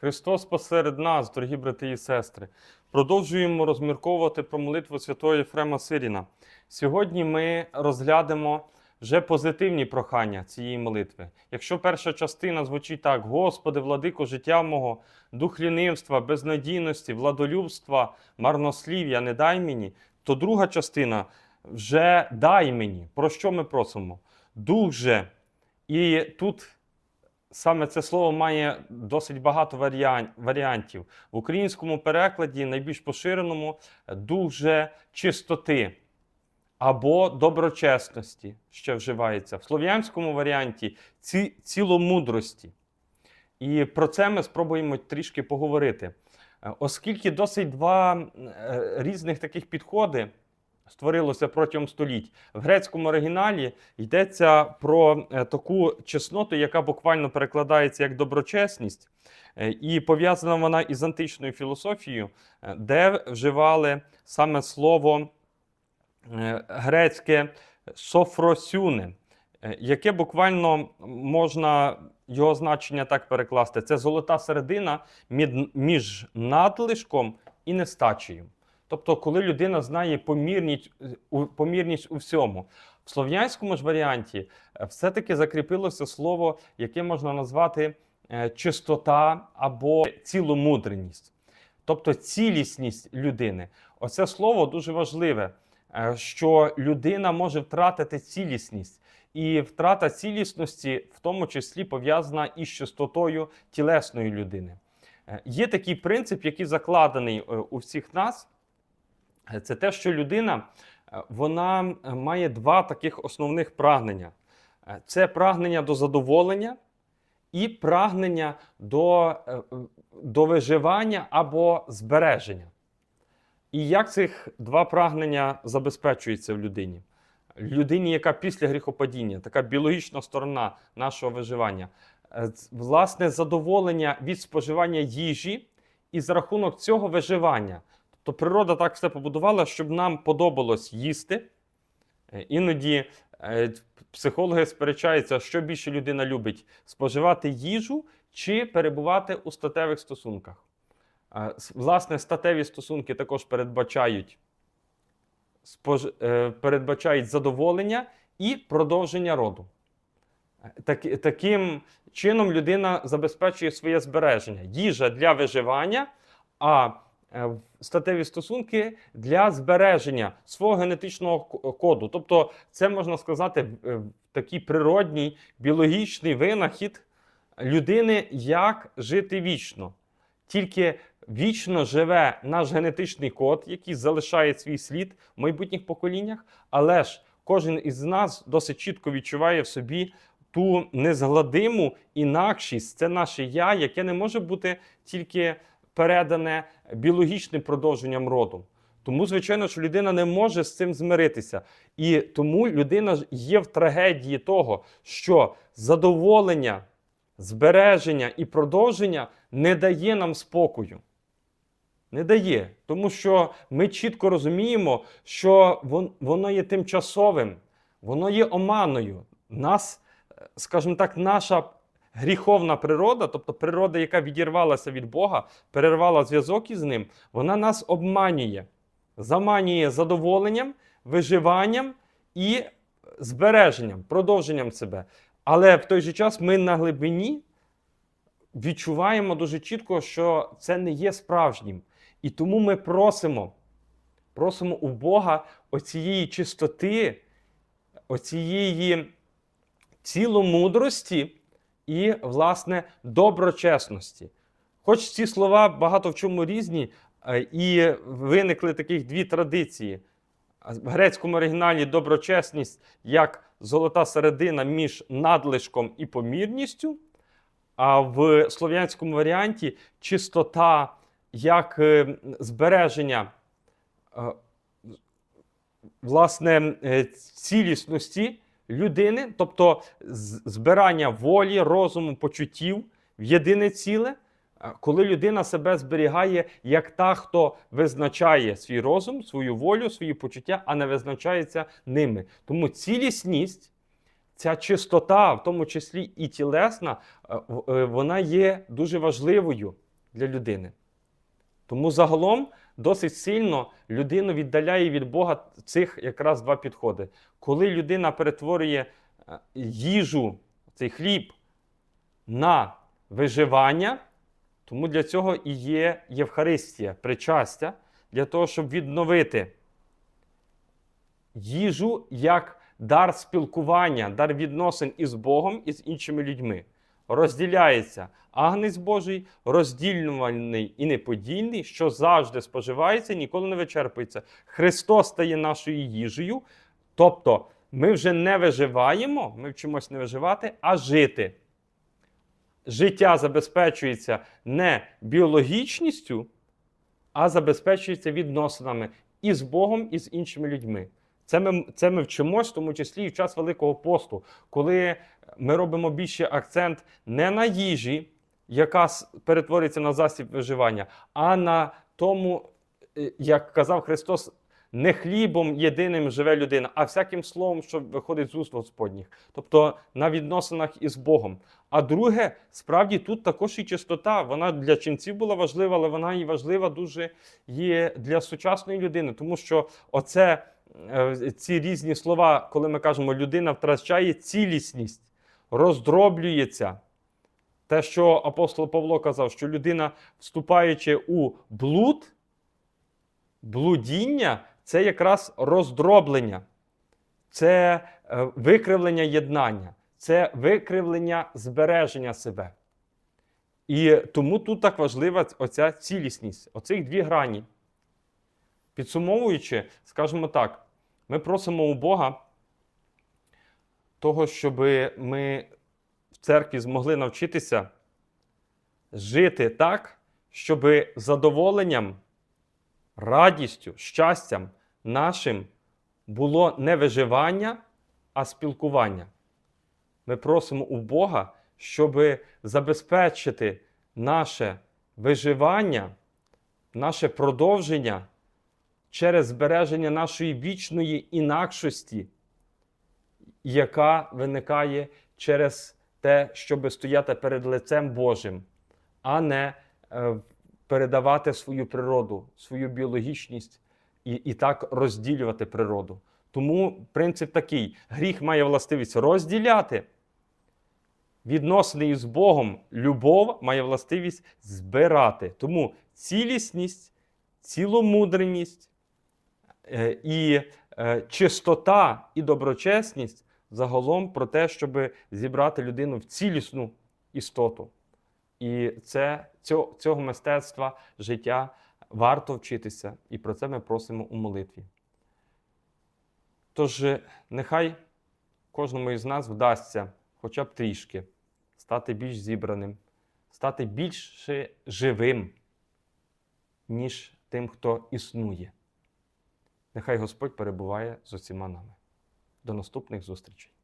Христос посеред нас, дорогі брати і сестри. Продовжуємо розмірковувати про молитву святого Єфрема Сиріна. Сьогодні ми розглянемо вже позитивні прохання цієї молитви. Якщо перша частина звучить так: Господи, владико життя мого, дух лінивства, безнадійності, владолюбства, марнослів'я, не дай мені, то друга частина вже дай мені. Про що ми просимо? Дух же. І тут саме це слово має досить багато варіантів. В українському перекладі, найбільш поширеному, дух же чистоти або доброчесності ще вживається. В слов'янському варіанті ці, ціломудрості. І про це ми спробуємо трішки поговорити. Е, Оскільки досить два е, різних таких підходи створилося протягом століть. В грецькому оригіналі йдеться про е, таку чесноту, яка буквально перекладається як доброчесність, Е, і пов'язана вона із античною філософією, е, де вживали саме слово грецьке софросюне, яке буквально можна його значення так перекласти: це золота середина між надлишком і нестачею. Тобто, коли людина знає помірність, е, помірність у всьому. В слов'янському ж варіанті е, все-таки закріпилося слово, яке можна назвати е, чистота або ціломудреність, тобто цілісність людини. Оце слово дуже важливе, що людина може втратити цілісність. І втрата цілісності в тому числі пов'язана із чистотою тілесної людини. Є такий принцип, який закладений у всіх нас. Це те, що людина е, вона е, має два таких основних прагнення: Е, це прагнення до задоволення і прагнення до, до виживання або збереження. І як цих два прагнення забезпечуються в людині? Людині, яка після гріхопадіння, така біологічна сторона нашого виживання, власне задоволення від споживання їжі і за рахунок цього виживання. Тобто природа так все побудувала, щоб нам подобалось їсти. Е, Іноді е, психологи сперечаються, що більше людина любить: споживати їжу чи перебувати у статевих стосунках. Е, Власне, статеві стосунки також передбачають, спож... передбачають задоволення і продовження роду. Так, таким чином людина забезпечує своє збереження. Їжа для виживання, а статеві стосунки для збереження свого генетичного коду. Тобто, це можна сказати е, такий природній біологічний винахід людини, як жити вічно. Тільки вічно живе наш генетичний код, який залишає свій слід в майбутніх поколіннях, але ж кожен із нас досить чітко відчуває в собі ту незгладиму інакшість. Це наше я, яке не може бути тільки передане біологічним продовженням роду. Тому, звичайно, що людина не може з цим змиритися. І тому людина є в трагедії того, що задоволення, збереження і продовження не дає нам спокою. Не дає. Тому що ми чітко розуміємо, що воно є тимчасовим, воно є оманою. Нас, е, скажімо так, наша гріховна природа, тобто природа, яка відірвалася від Бога, перервала зв'язок із ним, вона нас обманює, заманює задоволенням, виживанням і збереженням, продовженням себе. Але в той же час ми на глибині відчуваємо дуже чітко, що це не є справжнім. І тому ми просимо, просимо у Бога оцієї чистоти, оцієї ціломудрості і, власне, доброчесності. Хоч ці слова багато в чому різні, е, і виникли таких дві традиції. В грецькому оригіналі доброчесність як золота середина між надлишком і помірністю, а в слов'янському варіанті чистота як е, збереження е, власне цілісності людини, тобто збирання волі, розуму, почуттів в єдине ціле, коли людина себе зберігає як та, хто визначає свій розум, свою волю, свої почуття, а не визначається ними. Тому цілісність. Ця чистота, в тому числі і тілесна, е, е, вона є дуже важливою. для людини. Тому загалом досить сильно людину віддаляє від Бога цих якраз два підходи. Коли людина перетворює е, їжу, цей хліб на виживання, тому для цього і є Євхаристія, причастя, для того, щоб відновити їжу як дар спілкування, дар відносин із Богом і з іншими людьми. Розділяється агнець Божий, розділювальний і неподільний, що завжди споживається, ніколи не вичерпується. Христос стає нашою їжею, тобто ми вже не виживаємо, ми вчимось не виживати, а жити. Життя забезпечується не біологічністю, а забезпечується відносинами і з Богом, і з іншими людьми. Це ми, це ми вчимось, в тому числі і в час Великого посту, коли ми робимо більше акцент не на їжі, яка перетворюється на засіб виживання, а на тому, е, як казав Христос, не хлібом єдиним живе людина, а всяким словом, що виходить з уст Господніх. Тобто на відносинах із Богом. А друге, справді тут також і чистота. Вона для ченців була важлива, але вона і важлива дуже є для сучасної людини, тому що оце ці різні слова, коли ми кажемо, людина втрачає цілісність, роздроблюється. Те, що апостол Павло казав, що людина, вступаючи у блуд, блудіння це якраз роздроблення, це е, викривлення єднання, це викривлення збереження себе. І тому тут так важлива оця цілісність, оцих дві грані. Підсумовуючи, скажімо так, ми просимо у Бога того, щоб ми в церкві змогли навчитися жити так, щоб задоволенням, радістю, щастям нашим було не виживання, а спілкування. Ми просимо у Бога, щоб забезпечити наше виживання, наше продовження через збереження нашої вічної інакшості, яка виникає через те, щоб стояти перед лицем Божим, а не е, передавати свою природу, свою біологічність і, і так розділювати природу. Тому принцип такий: гріх має властивість розділяти. Відносини із Богом, любов має властивість збирати. Тому цілісність, ціломудреність і е, чистота і доброчесність загалом про те, щоб зібрати людину в цілісну істоту. І це, цього, цього мистецтва життя варто вчитися, і про це ми просимо у молитві. Тож, е, нехай кожному із нас вдасться хоча б трішки стати більш зібраним, стати більше живим, ніж тим, хто існує. Нехай Господь перебуває з усіма нами. До наступних зустрічей!